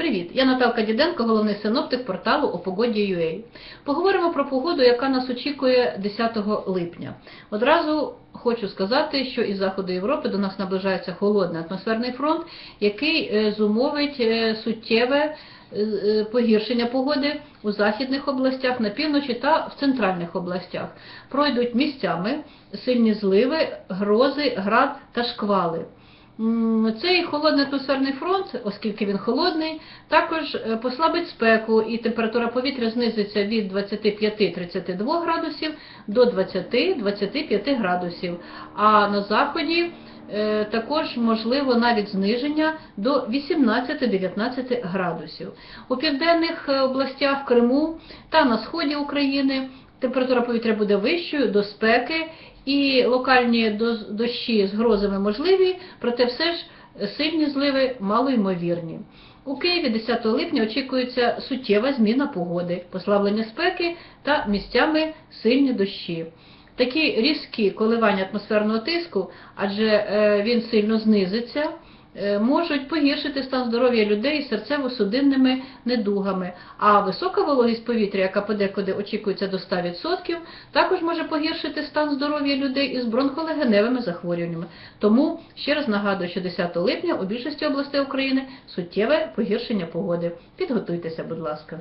Привіт, я Наталка Діденко, головний синоптик порталу о погоді.ua. Поговоримо про погоду, яка нас очікує 10 липня. Одразу хочу сказати, що із заходу Європи до нас наближається холодний атмосферний фронт, який е, зумовить е, суттєве е, погіршення погоди у західних областях, на півночі та в центральних областях. Пройдуть місцями сильні зливи, грози, град та шквали. Цей холодний атмосферний фронт, оскільки він холодний, також е, послабить спеку і температура повітря знизиться від 25-32 градусів до 20-25 градусів. А на заході е, також можливо навіть зниження до 18-19 градусів. У південних е, областях Криму та на сході України температура повітря буде вищою до спеки і локальні дощі з грозами можливі, проте все ж сильні зливи малоймовірні. У Києві 10 липня очікується суттєва зміна погоди, послаблення спеки та місцями сильні дощі. Такі різкі коливання атмосферного тиску, адже е, він сильно знизиться, можуть погіршити стан здоров'я людей з серцево-судинними недугами. А висока вологість повітря, яка подекуди очікується до 100%, також може погіршити стан здоров'я людей із бронхолегеневими захворюваннями. Тому ще раз нагадую, що 10 липня у більшості областей України суттєве погіршення погоди. Підготуйтеся, будь ласка.